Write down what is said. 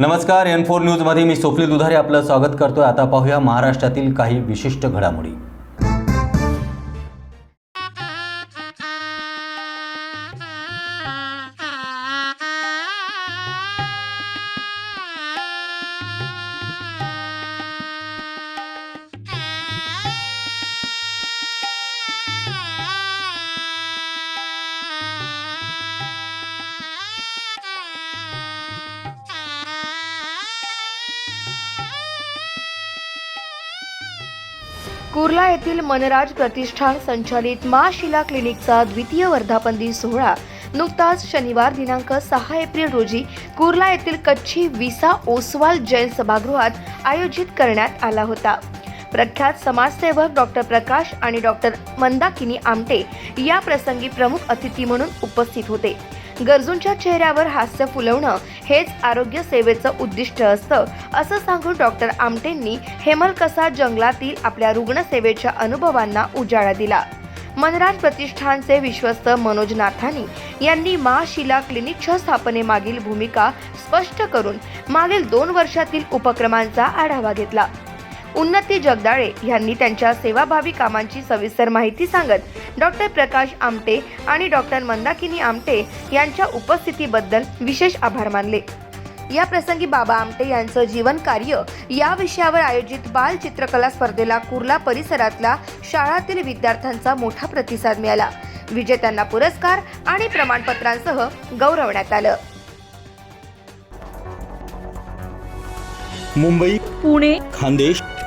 नमस्कार N four न्यूजमध्ये मी स्वप्नील दुधारे आपलं स्वागत करतोय. आता पाहूया महाराष्ट्रातील काही विशिष्ट घडामोडी. कुर्ला येथील मनराज प्रतिष्ठान संचालित मा शिला क्लिनिकचा द्वितीय वर्धापन दिन सोहळा. नुकताच शनिवार दिनांक सहा एप्रिल रोजी कुर्ला येथील कच्छी विसा ओसवाल जैन सभागृहात आयोजित करण्यात आला होता. प्रख्यात समाजसेवक डॉक्टर प्रकाश आणि डॉक्टर मंदाकिनी आमटे या प्रसंगी प्रमुख अतिथी म्हणून उपस्थित होते. गरजूंच्या चेहऱ्यावर हास्य फुलवणं हेच आरोग्य सेवेचं उद्दिष्ट असतं असं सांगून डॉक्टर आमटेंनी हेमलकसा जंगलातील आपल्या रुग्णसेवेच्या अनुभवांना उजाळा दिला. मनराज प्रतिष्ठानचे विश्वस्त मनोज नाथानी यांनी मा शिला क्लिनिकच्या स्थापनेमागील भूमिका स्पष्ट करून मागील दोन वर्षातील उपक्रमांचा आढावा घेतला. उन्नती जगदाळे यांनी त्यांच्या सेवाभावी कामांची सविस्तर माहिती सांगत डॉक्टर प्रकाश आमटे आणि डॉक्टर मंदाकिनी आमटे यांच्या उपस्थितीबद्दल विशेष आभार मानले. या प्रसंगी बाबा आमटे यांचं जीवन कार्य या विषयावर आयोजित बाल चित्रकला स्पर्धेला कुर्ला परिसरातल्या शाळातील विद्यार्थ्यांचा मोठा प्रतिसाद मिळाला. विजेत्यांना पुरस्कार आणि प्रमाणपत्रांसह गौरवण्यात आलं. मुंबई पुणे खानदेश